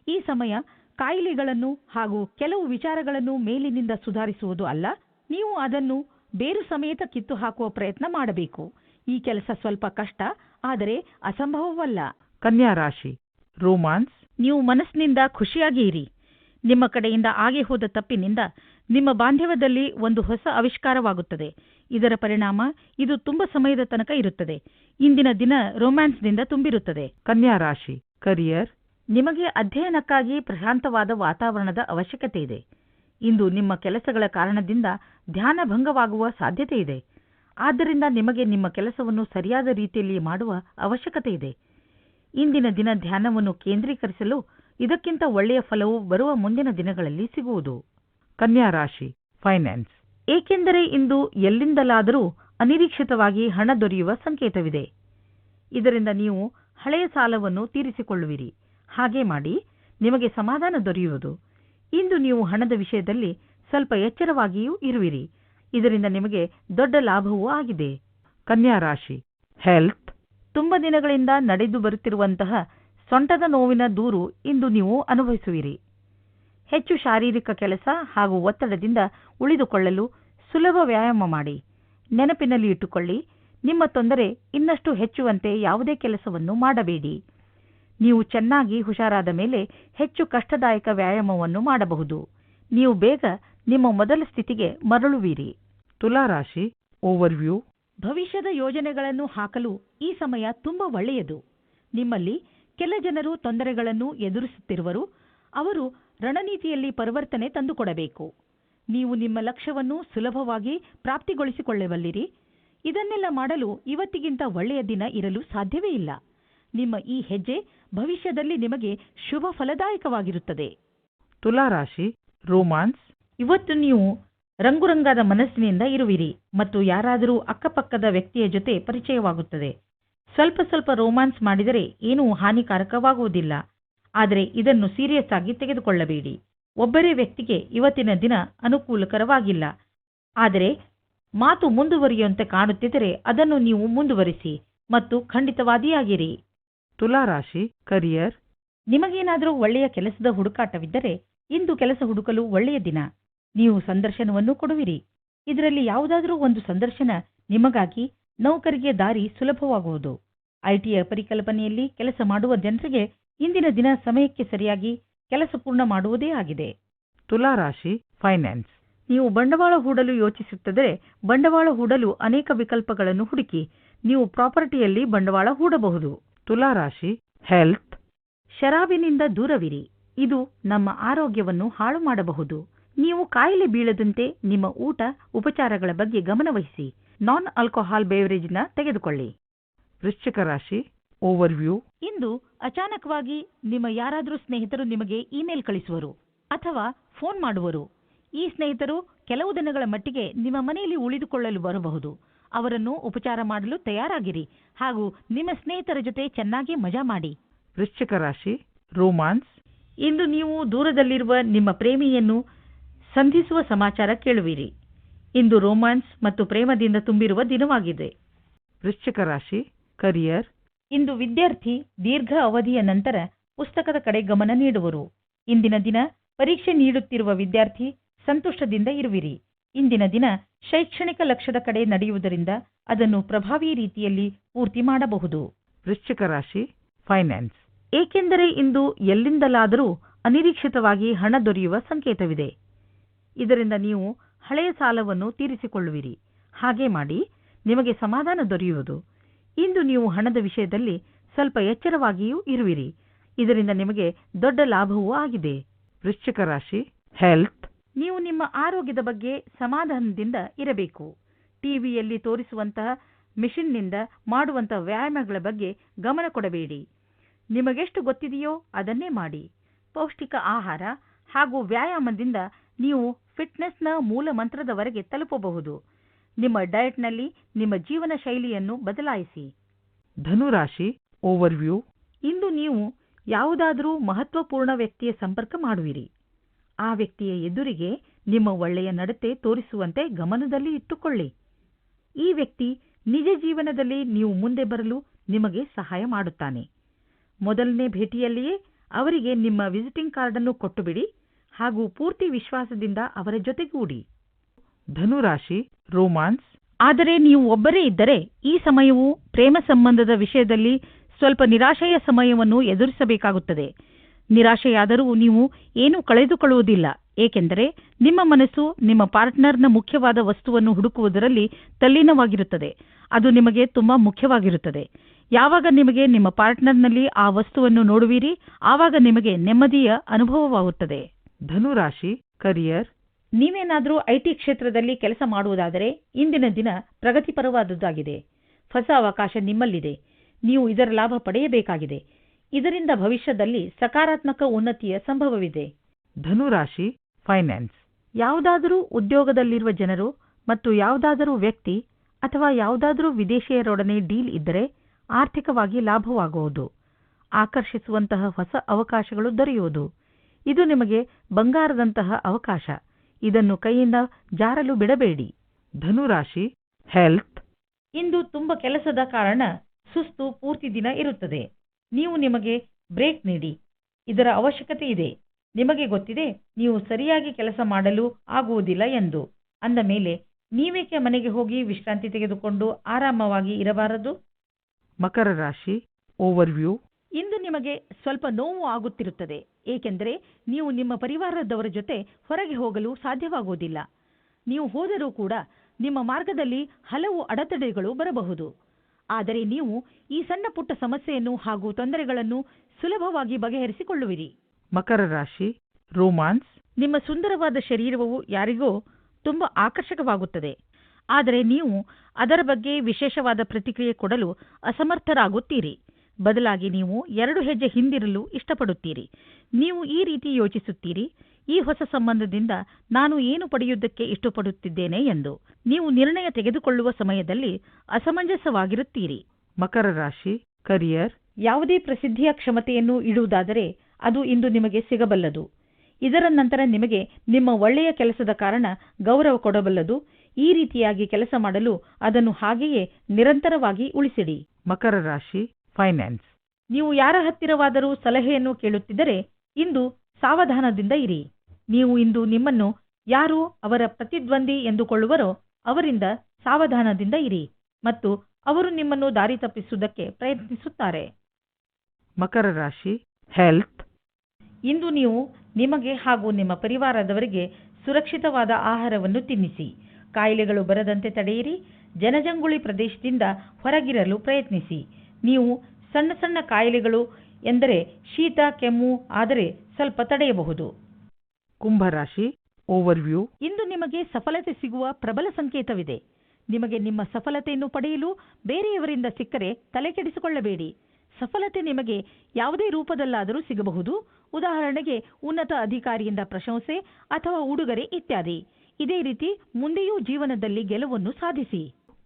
C: ಈ ಸಮಯ ಕಾಯಿಲೆಗಳನ್ನು ಹಾಗೂ ಕೆಲವು ವಿಚಾರಗಳನ್ನು ಮೇಲಿನಿಂದ ಸುಧಾರಿಸುವುದು ಅಲ್ಲ ನೀವು ಅದನ್ನು ಬೇರು ಸಮೇತ ಕಿತ್ತು ಹಾಕುವ ಪ್ರಯತ್ನ ಮಾಡಬೇಕು. ಈ ಕೆಲಸ ಸ್ವಲ್ಪ ಕಷ್ಟ ಆದರೆ ಅಸಂಭವವಲ್ಲ.
B: ಕನ್ಯಾ ರಾಶಿ ರೋಮಾನ್ಸ್.
C: ನೀವು ಮನಸ್ಸಿನಿಂದ ಖುಷಿಯಾಗಿ ಇರಿ ನಿಮ್ಮ ಕಡೆಯಿಂದ ಆಗಿ ಹೋದ ತಪ್ಪಿನಿಂದ ನಿಮ್ಮ ಬಾಂಧವ್ಯದಲ್ಲಿ ಒಂದು ಹೊಸ ಆವಿಷ್ಕಾರವಾಗುತ್ತದೆ. ಇದರ ಪರಿಣಾಮ ಇದು ತುಂಬಾ ಸಮಯದ ತನಕ ಇರುತ್ತದೆ. ಇಂದಿನ ದಿನ ರೊಮ್ಯಾನ್ಸ್ನಿಂದ ತುಂಬಿರುತ್ತದೆ.
B: ಕನ್ಯಾ ರಾಶಿ ಕರಿಯರ್
C: ನಿಮಗೆ ಅಧ್ಯಯನಕ್ಕಾಗಿ ಪ್ರಶಾಂತವಾದ ವಾತಾವರಣದ ಅವಶ್ಯಕತೆ ಇದೆ. ಇಂದು ನಿಮ್ಮ ಕೆಲಸಗಳ ಕಾರಣದಿಂದ ಧ್ಯಾನ ಭಂಗವಾಗುವ ಸಾಧ್ಯತೆ ಇದೆ. ಆದ್ದರಿಂದ ನಿಮಗೆ ನಿಮ್ಮ ಕೆಲಸವನ್ನು ಸರಿಯಾದ ರೀತಿಯಲ್ಲಿ ಮಾಡುವ ಅವಶ್ಯಕತೆ ಇದೆ. ಇಂದಿನ ದಿನ ಧ್ಯಾನವನ್ನು ಕೇಂದ್ರೀಕರಿಸಲು ಇದಕ್ಕಿಂತ ಒಳ್ಳೆಯ ಫಲವು ಬರುವ ಮುಂದಿನ ದಿನಗಳಲ್ಲಿ ಸಿಗುವುದು.
B: ಕನ್ಯಾ ರಾಶಿ ಫೈನಾನ್ಸ್
C: ಏಕೆಂದರೆ ಇಂದು ಎಲ್ಲಿಂದಲಾದರೂ ಅನಿರೀಕ್ಷಿತವಾಗಿ ಹಣ ದೊರೆಯುವ ಸಂಕೇತವಿದೆ. ಇದರಿಂದ ನೀವು ಹಳೆಯ ಸಾಲವನ್ನು ತೀರಿಸಿಕೊಳ್ಳುವಿರಿ. ಹಾಗೆ ಮಾಡಿ ನಿಮಗೆ ಸಮಾಧಾನ ದೊರೆಯುವುದು. ಇಂದು ನೀವು ಹಣದ ವಿಷಯದಲ್ಲಿ ಸ್ವಲ್ಪ ಎಚ್ಚರವಾಗಿಯೂ ಇರುವಿರಿ. ಇದರಿಂದ ನಿಮಗೆ ದೊಡ್ಡ ಲಾಭವೂ ಆಗಿದೆ.
B: ಕನ್ಯಾ ರಾಶಿ, ಹೆಲ್ತ್.
C: ತುಂಬ ದಿನಗಳಿಂದ ನಡೆದು ಬರುತ್ತಿರುವಂತಹ ಸೊಂಟದ ನೋವಿನ ದೂರು ಇಂದು ನೀವು ಅನುಭವಿಸುವಿರಿ. ಹೆಚ್ಚು ಶಾರೀರಿಕ ಕೆಲಸ ಹಾಗೂ ಒತ್ತಡದಿಂದ ಉಳಿದುಕೊಳ್ಳಲು ಸುಲಭ ವ್ಯಾಯಾಮ ಮಾಡಿ. ನೆನಪಿನಲ್ಲಿ ಇಟ್ಟುಕೊಳ್ಳಿ ನಿಮ್ಮ ತೊಂದರೆ ಇನ್ನಷ್ಟು ಹೆಚ್ಚುವಂತೆ ಯಾವುದೇ ಕೆಲಸವನ್ನು ಮಾಡಬೇಡಿ. ನೀವು ಚೆನ್ನಾಗಿ ಹುಷಾರಾದ ಮೇಲೆ ಹೆಚ್ಚು ಕಷ್ಟದಾಯಕ ವ್ಯಾಯಾಮವನ್ನು ಮಾಡಬಹುದು. ನೀವು ಬೇಗ ನಿಮ್ಮ ಮೊದಲ ಸ್ಥಿತಿಗೆ ಮರಳುವಿರಿ.
B: ತುಲಾ ರಾಶಿ ಓವರ್ವ್ಯೂ.
C: ಭವಿಷ್ಯದ ಯೋಜನೆಗಳನ್ನು ಹಾಕಲು ಈ ಸಮಯ ತುಂಬಾ ಒಳ್ಳೆಯದು. ನಿಮ್ಮಲ್ಲಿ ಕೆಲ ಜನರು ತೊಂದರೆಗಳನ್ನು ಎದುರಿಸುತ್ತಿರುವರು. ಅವರು ರಣನೀತಿಯಲ್ಲಿ ಪರಿವರ್ತನೆ ತಂದುಕೊಡಬೇಕು. ನೀವು ನಿಮ್ಮ ಲಕ್ಷ್ಯವನ್ನು ಸುಲಭವಾಗಿ ಪ್ರಾಪ್ತಿಗೊಳಿಸಿಕೊಳ್ಳಬಲ್ಲಿರಿ. ಇದನ್ನೆಲ್ಲ ಮಾಡಲು ಇವತ್ತಿಗಿಂತ ಒಳ್ಳೆಯ ದಿನ ಇರಲು ಸಾಧ್ಯವೇ ಇಲ್ಲ. ನಿಮ್ಮ ಈ ಹೆಜ್ಜೆ ಭವಿಷ್ಯದಲ್ಲಿ ನಿಮಗೆ ಶುಭ ಫಲದಾಯಕವಾಗಿರುತ್ತದೆ.
B: ತುಲಾ ರಾಶಿ ರೋಮಾನ್ಸ್,
C: ಇವತ್ತು ನೀವು ರಂಗುರಂಗಾದ ಮನಸ್ಸಿನಿಂದ ಇರುವಿರಿ ಮತ್ತು ಯಾರಾದರೂ ಅಕ್ಕಪಕ್ಕದ ವ್ಯಕ್ತಿಯ ಜೊತೆ ಪರಿಚಯವಾಗುತ್ತದೆ. ಸ್ವಲ್ಪ ಸ್ವಲ್ಪ ರೋಮಾನ್ಸ್ ಮಾಡಿದರೆ ಏನೂ ಹಾನಿಕಾರಕವಾಗುವುದಿಲ್ಲ. ಆದರೆ ಇದನ್ನು ಸೀರಿಯಸ್ ಆಗಿ ತೆಗೆದುಕೊಳ್ಳಬೇಡಿ. ಒಬ್ಬರೇ ವ್ಯಕ್ತಿಗೆ ಇವತ್ತಿನ ದಿನ ಅನುಕೂಲಕರವಾಗಿಲ್ಲ. ಆದರೆ ಮಾತು ಮುಂದುವರಿಯುವಂತೆ ಕಾಣುತ್ತಿದ್ದರೆ ಅದನ್ನು ನೀವು ಮುಂದುವರಿಸಿ ಮತ್ತು ಖಂಡಿತವಾದಿಯಾಗಿರಿ
B: ತುಲಾ ರಾಶಿ ಕರಿಯರ್
C: ನಿಮಗೇನಾದರೂ ಒಳ್ಳೆಯ ಕೆಲಸದ ಹುಡುಕಾಟವಿದ್ದರೆ ಇಂದು ಕೆಲಸ ಹುಡುಕಲು ಒಳ್ಳೆಯ ದಿನ. ನೀವು ಸಂದರ್ಶನವನ್ನು ಕೊಡುವಿರಿ. ಇದರಲ್ಲಿ ಯಾವುದಾದರೂ ಒಂದು ಸಂದರ್ಶನ ನಿಮಗಾಗಿ ನೌಕರಿಗೆ ದಾರಿ ಸುಲಭವಾಗುವುದು. ಐಟಿಯ ಪರಿಕಲ್ಪನೆಯಲ್ಲಿ ಕೆಲಸ ಮಾಡುವ ಜನರಿಗೆ ಇಂದಿನ ದಿನ ಸಮಯಕ್ಕೆ ಸರಿಯಾಗಿ ಕೆಲಸ ಪೂರ್ಣ ಮಾಡುವುದೇ ಆಗಿದೆ.
B: ತುಲಾ ರಾಶಿ ಫೈನಾನ್ಸ್
C: ನೀವು ಬಂಡವಾಳ ಹೂಡಲು ಯೋಚಿಸುತ್ತಿದ್ದರೆ ಬಂಡವಾಳ ಹೂಡಲು ಅನೇಕ ವಿಕಲ್ಪಗಳನ್ನು ಹುಡುಕಿ ನೀವು ಪ್ರಾಪರ್ಟಿಯಲ್ಲಿ ಬಂಡವಾಳ ಹೂಡಬಹುದು.
B: ತುಲಾ ರಾಶಿ ಹೆಲ್ತ್
C: ಶರಾಬಿನಿಂದ ದೂರವಿರಿ. ಇದು ನಮ್ಮ ಆರೋಗ್ಯವನ್ನು ಹಾಳು ಮಾಡಬಹುದು. ನೀವು ಕಾಯಿಲೆ ಬೀಳದಂತೆ ನಿಮ್ಮ ಊಟ ಉಪಚಾರಗಳ ಬಗ್ಗೆ ಗಮನವಹಿಸಿ. ನಾನ್ ಆಲ್ಕೋಹಾಲ್ ಬೇವರೇಜ್ನ ತೆಗೆದುಕೊಳ್ಳಿ.
B: ವೃಶ್ಚಿಕ ರಾಶಿ ಓವರ್ವ್ಯೂ
C: ಇಂದು ಅಚಾನಕವಾಗಿ ನಿಮ್ಮ ಯಾರಾದರೂ ಸ್ನೇಹಿತರು ನಿಮಗೆ ಇಮೇಲ್ ಕಳಿಸುವರು ಅಥವಾ ಫೋನ್ ಮಾಡುವರು. ಈ ಸ್ನೇಹಿತರು ಕೆಲವು ದಿನಗಳ ಮಟ್ಟಿಗೆ ನಿಮ್ಮ ಮನೆಯಲ್ಲಿ ಉಳಿದುಕೊಳ್ಳಲು ಬರಬಹುದು. ಅವರನ್ನು ಉಪಚಾರ ಮಾಡಲು ತಯಾರಾಗಿರಿ ಹಾಗೂ ನಿಮ್ಮ ಸ್ನೇಹಿತರ ಜೊತೆ ಚೆನ್ನಾಗಿ ಮಜಾ ಮಾಡಿ.
B: ವೃಶ್ಚಿಕ ರಾಶಿ ರೋಮಾನ್ಸ್
C: ಇಂದು ನೀವು ದೂರದಲ್ಲಿರುವ ನಿಮ್ಮ ಪ್ರೇಮಿಯನ್ನು ಸಂಧಿಸುವ ಸಮಾಚಾರ ಕೇಳುವಿರಿ. ಇಂದು ರೋಮಾನ್ಸ್ ಮತ್ತು ಪ್ರೇಮದಿಂದ ತುಂಬಿರುವ ದಿನವಾಗಿದೆ.
B: ವೃಶ್ಚಿಕ ರಾಶಿ ಕರಿಯರ್
C: ಇಂದು ವಿದ್ಯಾರ್ಥಿ ದೀರ್ಘ ಅವಧಿಯ ನಂತರ ಪುಸ್ತಕದ ಕಡೆ ಗಮನ ನೀಡುವರು. ಇಂದಿನ ದಿನ ಪರೀಕ್ಷೆ ನೀಡುತ್ತಿರುವ ವಿದ್ಯಾರ್ಥಿ ಸಂತುಷ್ಟದಿಂದ ಇರುವಿರಿ. ಇಂದಿನ ದಿನ ಶೈಕ್ಷಣಿಕ ಲಕ್ಷ್ಯದ ಕಡೆ ನಡೆಯುವುದರಿಂದ ಅದನ್ನು ಪ್ರಭಾವಿ ರೀತಿಯಲ್ಲಿ ಪೂರ್ತಿ ಮಾಡಬಹುದು.
B: ವೃಶ್ಚಿಕ ರಾಶಿ ಫೈನಾನ್ಸ್
C: ಏಕೆಂದರೆ ಇಂದು ಎಲ್ಲಿಂದಲಾದರೂ ಅನಿರೀಕ್ಷಿತವಾಗಿ ಹಣ ದೊರೆಯುವ ಸಂಕೇತವಿದೆ. ಇದರಿಂದ ನೀವು ಹಳೆಯ ಸಾಲವನ್ನು ತೀರಿಸಿಕೊಳ್ಳುವಿರಿ. ಹಾಗೆ ಮಾಡಿ ನಿಮಗೆ ಸಮಾಧಾನ ದೊರೆಯುವುದು. ಇಂದು ನೀವು ಹಣದ ವಿಷಯದಲ್ಲಿ ಸ್ವಲ್ಪ ಎಚ್ಚರವಾಗಿಯೂ ಇರುವಿರಿ. ಇದರಿಂದ ನಿಮಗೆ ದೊಡ್ಡ ಲಾಭವೂ ಆಗಿದೆ.
B: ವೃಶ್ಚಿಕ ರಾಶಿ ಹೆಲ್ತ್
C: ನೀವು ನಿಮ್ಮ ಆರೋಗ್ಯದ ಬಗ್ಗೆ ಸಮಾಧಾನದಿಂದ ಇರಬೇಕು. ಟಿವಿಯಲ್ಲಿ ತೋರಿಸುವಂತಹ ಮಿಷಿನ್ನಿಂದ ಮಾಡುವಂತಹ ವ್ಯಾಯಾಮಗಳ ಬಗ್ಗೆ ಗಮನ ಕೊಡಬೇಡಿ. ನಿಮಗೆಷ್ಟು ಗೊತ್ತಿದೆಯೋ ಅದನ್ನೇ ಮಾಡಿ. ಪೌಷ್ಟಿಕ ಆಹಾರ ಹಾಗೂ ವ್ಯಾಯಾಮದಿಂದ ನೀವು ಫಿಟ್ನೆಸ್ನ ಮೂಲ ಮಂತ್ರದವರೆಗೆ ತಲುಪಬಹುದು. ನಿಮ್ಮ ಡಯಟ್ನಲ್ಲಿ ನಿಮ್ಮ ಜೀವನ ಶೈಲಿಯನ್ನು ಬದಲಾಯಿಸಿ.
B: ಧನುರಾಶಿ ಓವರ್ವ್ಯೂ
C: ಇಂದು ನೀವು ಯಾವುದಾದರೂ ಮಹತ್ವಪೂರ್ಣ ವ್ಯಕ್ತಿಯ ಸಂಪರ್ಕ ಮಾಡುವಿರಿ. ಆ ವ್ಯಕ್ತಿಯ ಎದುರಿಗೆ ನಿಮ್ಮ ಒಳ್ಳೆಯ ನಡತೆ ತೋರಿಸುವಂತೆ ಗಮನದಲ್ಲಿ ಇಟ್ಟುಕೊಳ್ಳಿ. ಈ ವ್ಯಕ್ತಿ ನಿಜ ಜೀವನದಲ್ಲಿ ನೀವು ಮುಂದೆ ಬರಲು ನಿಮಗೆ ಸಹಾಯ ಮಾಡುತ್ತಾನೆ. ಮೊದಲನೇ ಭೇಟಿಯಲ್ಲಿಯೇ ಅವರಿಗೆ ನಿಮ್ಮ ವಿಸಿಟಿಂಗ್ ಕಾರ್ಡನ್ನು ಕೊಟ್ಟುಬಿಡಿ ಹಾಗೂ ಪೂರ್ತಿ ವಿಶ್ವಾಸದಿಂದ ಅವರ ಜೊತೆಗೂಡಿ.
B: ಧನು ರಾಶಿ ರೋಮಾನ್ಸ್.
C: ಆದರೆ ನೀವು ಒಬ್ಬರೇ ಇದ್ದರೆ ಈ ಸಮಯವು ಪ್ರೇಮ ಸಂಬಂಧದ ವಿಷಯದಲ್ಲಿ ಸ್ವಲ್ಪ ನಿರಾಶೆಯ ಸಮಯವನ್ನು ಎದುರಿಸಬೇಕಾಗುತ್ತದೆ. ನಿರಾಶೆಯಾದರೂ ನೀವು ಏನೂ ಕಳೆದುಕೊಳ್ಳುವುದಿಲ್ಲ ಏಕೆಂದರೆ ನಿಮ್ಮ ಮನಸ್ಸು ನಿಮ್ಮ ಪಾರ್ಟ್ನರ್ನ ಮುಖ್ಯವಾದ ವಸ್ತುವನ್ನು ಹುಡುಕುವುದರಲ್ಲಿ ತಲ್ಲೀನವಾಗಿರುತ್ತದೆ. ಅದು ನಿಮಗೆ ತುಂಬಾ ಮುಖ್ಯವಾಗಿರುತ್ತದೆ. ಯಾವಾಗ ನಿಮಗೆ ನಿಮ್ಮ ಪಾರ್ಟ್ನರ್ನಲ್ಲಿ ಆ ವಸ್ತುವನ್ನು ನೋಡುವಿರಿ ಆವಾಗ ನಿಮಗೆ ನೆಮ್ಮದಿಯ ಅನುಭವವಾಗುತ್ತದೆ.
B: ಧನುರಾಶಿ ಕರಿಯರ್.
C: ನೀವೇನಾದರೂ ಐಟಿ ಕ್ಷೇತ್ರದಲ್ಲಿ ಕೆಲಸ ಮಾಡುವುದಾದರೆ ಇಂದಿನ ದಿನ ಪ್ರಗತಿಪರವಾದುದಾಗಿದೆ ಹೊಸ ಅವಕಾಶ ನಿಮ್ಮಲ್ಲಿದೆ. ನೀವು ಇದರ ಲಾಭ ಪಡೆಯಬೇಕಾಗಿದೆ. ಇದರಿಂದ ಭವಿಷ್ಯದಲ್ಲಿ ಸಕಾರಾತ್ಮಕ ಉನ್ನತಿಯ ಸಂಭವವಿದೆ.
B: ಧನುರಾಶಿ ಫೈನಾನ್ಸ್.
C: ಯಾವುದಾದರೂ ಉದ್ಯೋಗದಲ್ಲಿರುವ ಜನರು ಮತ್ತು ಯಾವುದಾದರೂ ವ್ಯಕ್ತಿ ಅಥವಾ ಯಾವುದಾದರೂ ವಿದೇಶಿಯರೊಡನೆ ಡೀಲ್ ಇದ್ದರೆ ಆರ್ಥಿಕವಾಗಿ ಲಾಭವಾಗುವುದು. ಆಕರ್ಷಿಸುವಂತಹ ಹೊಸ ಅವಕಾಶಗಳು ದೊರೆಯುವುದು. ಇದು ನಿಮಗೆ ಬಂಗಾರದಂತಹ ಅವಕಾಶ. ಇದನ್ನು ಕೈಯಿಂದ ಜಾರಲು ಬಿಡಬೇಡಿ.
B: ಧನುರಾಶಿ ಹೆಲ್ತ್
C: ಇಂದು ತುಂಬ ಕೆಲಸದ ಕಾರಣ ಸುಸ್ತು ಪೂರ್ತಿ ದಿನ ಇರುತ್ತದೆ. ನೀವು ನಿಮಗೆ ಬ್ರೇಕ್ ನೀಡಿ. ಇದರ ಅವಶ್ಯಕತೆ ಇದೆ. ನಿಮಗೆ ಗೊತ್ತಿದೆ ನೀವು ಸರಿಯಾಗಿ ಕೆಲಸ ಮಾಡಲು ಆಗುವುದಿಲ್ಲ ಎಂದು. ಅಂದ ಮೇಲೆ ನೀವೇಕೆ ಮನೆಗೆ ಹೋಗಿ ವಿಶ್ರಾಂತಿ ತೆಗೆದುಕೊಂಡು ಆರಾಮವಾಗಿ ಇರಬಾರದು?
B: ಮಕರ ರಾಶಿ ಓವರ್ವ್ಯೂ
C: ಇಂದು ನಿಮಗೆ ಸ್ವಲ್ಪ ನೋವು ಆಗುತ್ತಿರುತ್ತದೆ. ಏಕೆಂದರೆ ನೀವು ನಿಮ್ಮ ಪರಿವಾರದವರ ಜೊತೆ ಹೊರಗೆ ಹೋಗಲು ಸಾಧ್ಯವಾಗುವುದಿಲ್ಲ. ನೀವು ಹೋದರೂ ಕೂಡ ನಿಮ್ಮ ಮಾರ್ಗದಲ್ಲಿ ಹಲವು ಅಡೆತಡೆಗಳು ಬರಬಹುದು. ಆದರೆ ನೀವು ಈ ಸಣ್ಣ ಪುಟ್ಟ ಸಮಸ್ಯೆಯನ್ನು ಹಾಗೂ ತೊಂದರೆಗಳನ್ನು ಸುಲಭವಾಗಿ ಬಗೆಹರಿಸಿಕೊಳ್ಳುವಿರಿ.
B: ಮಕರ ರಾಶಿ ರೋಮಾನ್ಸ್.
C: ನಿಮ್ಮ ಸುಂದರವಾದ ಶರೀರವು ಯಾರಿಗೋ ತುಂಬಾ ಆಕರ್ಷಕವಾಗುತ್ತದೆ. ಆದರೆ ನೀವು ಅದರ ಬಗ್ಗೆ ವಿಶೇಷವಾದ ಪ್ರತಿಕ್ರಿಯೆ ಕೊಡಲು ಅಸಮರ್ಥರಾಗುತ್ತೀರಿ. ಬದಲಾಗಿ ನೀವು ಎರಡು ಹೆಜ್ಜೆ ಹಿಂದಿರಲು ಇಷ್ಟಪಡುತ್ತೀರಿ. ನೀವು ಈ ರೀತಿ ಯೋಚಿಸುತ್ತೀರಿ ಈ ಹೊಸ ಸಂಬಂಧದಿಂದ ನಾನು ಏನು ಪಡೆಯುವುದಕ್ಕೆ ಇಷ್ಟಪಡುತ್ತಿದ್ದೇನೆ ಎಂದು. ನೀವು ನಿರ್ಣಯ ತೆಗೆದುಕೊಳ್ಳುವ ಸಮಯದಲ್ಲಿ ಅಸಮಂಜಸವಾಗಿರುತ್ತೀರಿ.
B: ಮಕರ ರಾಶಿ ಕರಿಯರ್
C: ಯಾವುದೇ ಪ್ರಸಿದ್ಧಿಯ ಕ್ಷಮತೆಯನ್ನು ಇಡುವುದಾದರೆ ಅದು ಇಂದು ನಿಮಗೆ ಸಿಗಬಲ್ಲದು. ಇದರ ನಂತರ ನಿಮಗೆ ನಿಮ್ಮ ಒಳ್ಳೆಯ ಕೆಲಸದ ಕಾರಣ ಗೌರವ ಕೊಡಬಲ್ಲದು. ಈ ರೀತಿಯಾಗಿ ಕೆಲಸ ಮಾಡಲು ಅದನ್ನು ಹಾಗೆಯೇ ನಿರಂತರವಾಗಿ ಉಳಿಸಿಡಿ.
B: ಮಕರ ರಾಶಿ ಫೈನಾನ್ಸ್.
C: ನೀವು ಯಾರ ಹತ್ತಿರವಾದರೂ ಸಲಹೆಯನ್ನು ಕೇಳುತ್ತಿದ್ದರೆ ಇಂದು ಸಾವಧಾನದಿಂದ ಇರಿ. ನೀವು ಇಂದು ನಿಮ್ಮನ್ನು ಯಾರು ಅವರ ಪ್ರತಿದ್ವಂದಿ ಎಂದುಕೊಳ್ಳುವರೋ ಅವರಿಂದ ಸಾವಧಾನದಿಂದ ಇರಿ ಮತ್ತು ಅವರು ನಿಮ್ಮನ್ನು ದಾರಿ ತಪ್ಪಿಸುವುದಕ್ಕೆ ಪ್ರಯತ್ನಿಸುತ್ತಾರೆ.
B: ಮಕರ ರಾಶಿ ಹೆಲ್ತ್
C: ಇಂದು ನೀವು ನಿಮಗೆ ಹಾಗೂ ನಿಮ್ಮ ಪರಿವಾರದವರಿಗೆ ಸುರಕ್ಷಿತವಾದ ಆಹಾರವನ್ನು ತಿನ್ನಿಸಿ. ಕಾಯಿಲೆಗಳು ಬರದಂತೆ ತಡೆಯಿರಿ. ಜನಜಂಗುಳಿ ಪ್ರದೇಶದಿಂದ ಹೊರಗಿರಲು ಪ್ರಯತ್ನಿಸಿ. ನೀವು ಸಣ್ಣ ಸಣ್ಣ ಕಾಯಿಲೆಗಳು ಎಂದರೆ ಶೀತ ಕೆಮ್ಮು ಆದರೆ ಸ್ವಲ್ಪ ತಡೆಯಬಹುದು.
B: ಕುಂಭರಾಶಿ ಓವರ್ವ್ಯೂ
C: ಇಂದು ನಿಮಗೆ ಸಫಲತೆ ಸಿಗುವ ಪ್ರಬಲ ಸಂಕೇತವಿದೆ. ನಿಮಗೆ ನಿಮ್ಮ ಸಫಲತೆಯನ್ನು ಪಡೆಯಲು ಬೇರೆಯವರಿಂದ ಸಿಕ್ಕರೆ ತಲೆಕೆಡಿಸಿಕೊಳ್ಳಬೇಡಿ ಸಫಲತೆ ನಿಮಗೆ ಯಾವುದೇ ರೂಪದಲ್ಲಾದರೂ ಸಿಗಬಹುದು. ಉದಾಹರಣೆಗೆ ಉನ್ನತ ಅಧಿಕಾರಿಯಿಂದ ಪ್ರಶಂಸೆ ಅಥವಾ ಉಡುಗೊರೆ ಇತ್ಯಾದಿ. ಇದೇ ರೀತಿ ಮುಂದೆಯೂ ಜೀವನದಲ್ಲಿ ಗೆಲುವನ್ನು ಸಾಧಿಸಿ.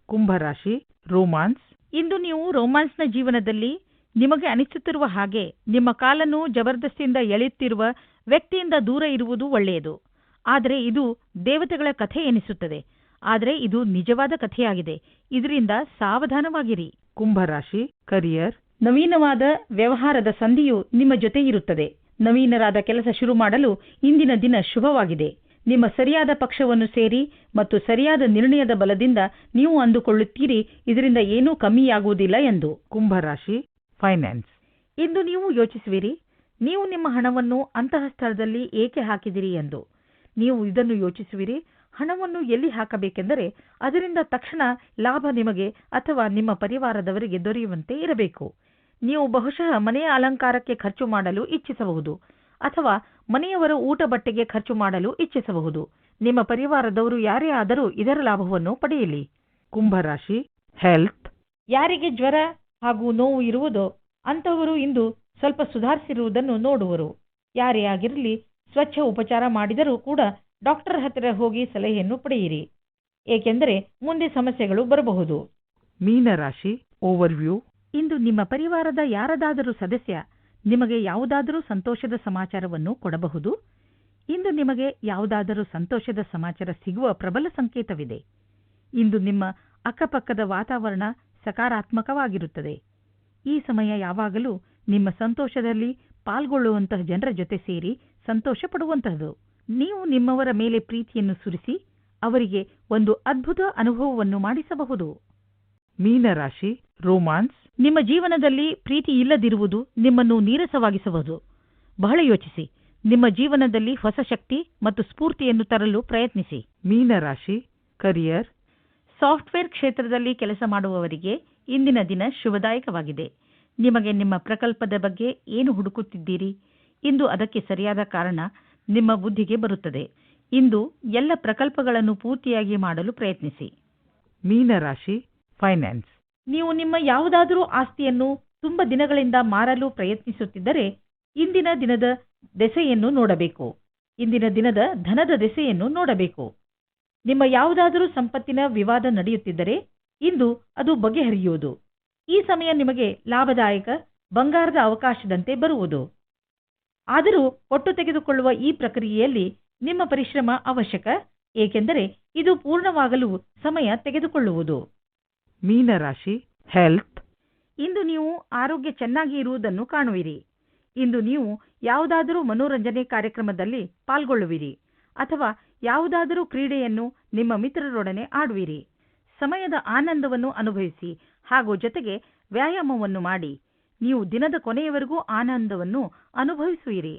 B: ಕುಂಭರಾಶಿ ರೋಮಾನ್ಸ್
C: ಇಂದು ನೀವು ರೋಮಾನ್ಸ್ನ ಜೀವನದಲ್ಲಿ ನಿಮಗೆ ಅನಿಸುತ್ತಿರುವ ಹಾಗೆ ನಿಮ್ಮ ಕಾಲನ್ನು ಜಬರ್ದಸ್ತಿಯಿಂದ ಎಳೆಯುತ್ತಿರುವ ವ್ಯಕ್ತಿಯಿಂದ ದೂರ ಇರುವುದು ಒಳ್ಳೆಯದು. ಆದರೆ ಇದು ದೇವತೆಗಳ ಕಥೆ ಎನಿಸುತ್ತದೆ. ಆದರೆ ಇದು ನಿಜವಾದ ಕಥೆಯಾಗಿದೆ. ಇದರಿಂದ ಸಾವಧಾನವಾಗಿರಿ.
B: ಕುಂಭರಾಶಿ, ಕರಿಯರ್.
C: ನವೀನವಾದ ವ್ಯವಹಾರದ ಸಂಧಿಯು ನಿಮ್ಮ ಜೊತೆ ಇರುತ್ತದೆ. ನವೀನರಾದ ಕೆಲಸ ಶುರು ಮಾಡಲು ಇಂದಿನ ದಿನ ಶುಭವಾಗಿದೆ. ನಿಮ್ಮ ಸರಿಯಾದ ಪಕ್ಷವನ್ನು ಸೇರಿ ಮತ್ತು ಸರಿಯಾದ ನಿರ್ಣಯದ ಬಲದಿಂದ ನೀವು ಅಂದುಕೊಳ್ಳುತ್ತೀರಿ ಇದರಿಂದ ಏನೂ ಕಮ್ಮಿಯಾಗುವುದಿಲ್ಲ ಎಂದು.
B: ಕುಂಭರಾಶಿ ಫೈನಾನ್ಸ್
C: ಇಂದು ನೀವು ಯೋಚಿಸುವಿರಿ ನೀವು ನಿಮ್ಮ ಹಣವನ್ನು ಅಂತಹ ಸ್ಥಳದಲ್ಲಿ ಏಕೆ ಹಾಕಿದಿರಿ ಎಂದು. ನೀವು ಇದನ್ನು ಯೋಚಿಸುವಿರಿ ಹಣವನ್ನು ಎಲ್ಲಿ ಹಾಕಬೇಕೆಂದರೆ ಅದರಿಂದ ತಕ್ಷಣ ಲಾಭ ನಿಮಗೆ ಅಥವಾ ನಿಮ್ಮ ಪರಿವಾರದವರಿಗೆ ದೊರೆಯುವಂತೆ ಇರಬೇಕು. ನೀವು ಬಹುಶಃ ಮನೆಯ ಅಲಂಕಾರಕ್ಕೆ ಖರ್ಚು ಮಾಡಲು ಇಚ್ಛಿಸಬಹುದು ಅಥವಾ ಮನೆಯವರ ಊಟ ಬಟ್ಟೆಗೆ ಖರ್ಚು ಮಾಡಲು ಇಚ್ಛಿಸಬಹುದು. ನಿಮ್ಮ ಪರಿವಾರದವರು ಯಾರೇ ಆದರೂ ಇದರ ಲಾಭವನ್ನು ಪಡೆಯಲಿ.
B: ಕುಂಭರಾಶಿ ಹೆಲ್ತ್
C: ಯಾರಿಗೆ ಜ್ವರ ಹಾಗೂ ನೋವು ಇರುವುದೋ ಅಂತವರು ಇಂದು ಸ್ವಲ್ಪ ಸುಧಾರಿಸಿರುವುದನ್ನು ನೋಡುವರು. ಯಾರೇ ಆಗಿರಲಿ ಸ್ವಚ್ಛ ಉಪಚಾರ ಮಾಡಿದರೂ ಕೂಡ ಡಾಕ್ಟರ್ ಹತ್ತಿರ ಹೋಗಿ ಸಲಹೆಯನ್ನು ಪಡೆಯಿರಿ. ಏಕೆಂದರೆ ಮುಂದೆ ಸಮಸ್ಯೆಗಳು ಬರಬಹುದು.
B: ಮೀನರಾಶಿ ಓವರ್ವ್ಯೂ
C: ಇಂದು ನಿಮ್ಮ ಪರಿವಾರದ ಯಾರದಾದರೂ ಸದಸ್ಯ ನಿಮಗೆ ಯಾವುದಾದರೂ ಸಂತೋಷದ ಸಮಾಚಾರವನ್ನು ಕೊಡಬಹುದು. ಇಂದು ನಿಮಗೆ ಯಾವುದಾದರೂ ಸಂತೋಷದ ಸಮಾಚಾರ ಸಿಗುವ ಪ್ರಬಲ ಸಂಕೇತವಿದೆ. ಇಂದು ನಿಮ್ಮ ಅಕ್ಕಪಕ್ಕದ ವಾತಾವರಣ ಸಕಾರಾತ್ಮಕವಾಗಿರುತ್ತದೆ. ಈ ಸಮಯ ಯಾವಾಗಲೂ ನಿಮ್ಮ ಸಂತೋಷದಲ್ಲಿ ಪಾಲ್ಗೊಳ್ಳುವಂತಹ ಜನರ ಜೊತೆ ಸೇರಿ ಸಂತೋಷ ಪಡುವಂತಹದು ನೀವು ನಿಮ್ಮವರ ಮೇಲೆ ಪ್ರೀತಿಯನ್ನು ಸುರಿಸಿ ಅವರಿಗೆ ಒಂದು ಅದ್ಭುತ ಅನುಭವವನ್ನು ಮಾಡಿಸಬಹುದು.
B: ಮೀನರಾಶಿ, ರೋಮಾನ್ಸ್
C: ನಿಮ್ಮ ಜೀವನದಲ್ಲಿ ಪ್ರೀತಿ ಇಲ್ಲದಿರುವುದು ನಿಮ್ಮನ್ನು ನೀರಸವಾಗಿಸಬಹುದು ಬಹಳ ಯೋಚಿಸಿ. ನಿಮ್ಮ ಜೀವನದಲ್ಲಿ ಹೊಸ ಶಕ್ತಿ ಮತ್ತು ಸ್ಫೂರ್ತಿಯನ್ನು ತರಲು ಪ್ರಯತ್ನಿಸಿ.
B: ಮೀನರಾಶಿ ಕರಿಯರ್
C: ಸಾಫ್ಟ್ವೇರ್ ಕ್ಷೇತ್ರದಲ್ಲಿ ಕೆಲಸ ಮಾಡುವವರಿಗೆ ಇಂದಿನ ದಿನ ಶುಭದಾಯಕವಾಗಿದೆ. ನಿಮಗೆ ನಿಮ್ಮ ಪ್ರಕಲ್ಪದ ಬಗ್ಗೆ ಏನು ಹುಡುಕುತ್ತಿದ್ದೀರಿ? ಇಂದು ಅದಕ್ಕೆ ಸರಿಯಾದ ಕಾರಣ ನಿಮ್ಮ ಬುದ್ಧಿಗೆ ಬರುತ್ತದೆ. ಇಂದು ಎಲ್ಲ ಪ್ರಕಲ್ಪಗಳನ್ನು ಪೂರ್ತಿಯಾಗಿ ಮಾಡಲು ಪ್ರಯತ್ನಿಸಿ.
B: ಮೀನರಾಶಿ ಫೈನಾನ್ಸ್
C: ನೀವು ನಿಮ್ಮ ಯಾವುದಾದರೂ ಆಸ್ತಿಯನ್ನು ತುಂಬ ದಿನಗಳಿಂದ ಮಾರಲು ಪ್ರಯತ್ನಿಸುತ್ತಿದ್ದರೆ ಇಂದಿನ ದಿನದ ದೆಸೆಯನ್ನು ನೋಡಬೇಕು. ಇಂದಿನ ದಿನದ ಧನದ ದೆಸೆಯನ್ನು ನೋಡಬೇಕು. ನಿಮ್ಮ ಯಾವುದಾದರೂ ಸಂಪತ್ತಿನ ವಿವಾದ ನಡೆಯುತ್ತಿದ್ದರೆ ಇಂದು ಅದು ಬಗೆಹರಿಯುವುದು. ಈ ಸಮಯ ನಿಮಗೆ ಲಾಭದಾಯಕ, ಬಂಗಾರದ ಅವಕಾಶದಂತೆ ಬರುವುದು. ಆದರೂ ಒಟ್ಟು ತೆಗೆದುಕೊಳ್ಳುವ ಈ ಪ್ರಕ್ರಿಯೆಯಲ್ಲಿ ನಿಮ್ಮ ಪರಿಶ್ರಮ ಅವಶ್ಯಕ, ಏಕೆಂದರೆ ಇದು ಪೂರ್ಣವಾಗಲು ಸಮಯ ತೆಗೆದುಕೊಳ್ಳುವುದು.
B: ಮೀನರಾಶಿ ಹೆಲ್ತ್
C: ಇಂದು ನೀವು ಆರೋಗ್ಯ ಚೆನ್ನಾಗಿ ಇರುವುದನ್ನು ಕಾಣುವಿರಿ. ಇಂದು ನೀವು ಯಾವುದಾದರೂ ಮನೋರಂಜನೆ ಕಾರ್ಯಕ್ರಮದಲ್ಲಿ ಪಾಲ್ಗೊಳ್ಳುವಿರಿ ಅಥವಾ ಯಾವುದಾದರೂ ಕ್ರೀಡೆಯನ್ನು ನಿಮ್ಮ ಮಿತ್ರರೊಡನೆ ಆಡುವಿರಿ. ಸಮಯದ ಆನಂದವನ್ನು ಅನುಭವಿಸಿ ಹಾಗೂ ಜೊತೆಗೆ ವ್ಯಾಯಾಮವನ್ನು ಮಾಡಿ. ನೀವು ದಿನದ ಕೊನೆಯವರೆಗೂ ಆನಂದವನ್ನು ಅನುಭವಿಸುವಿರಿ.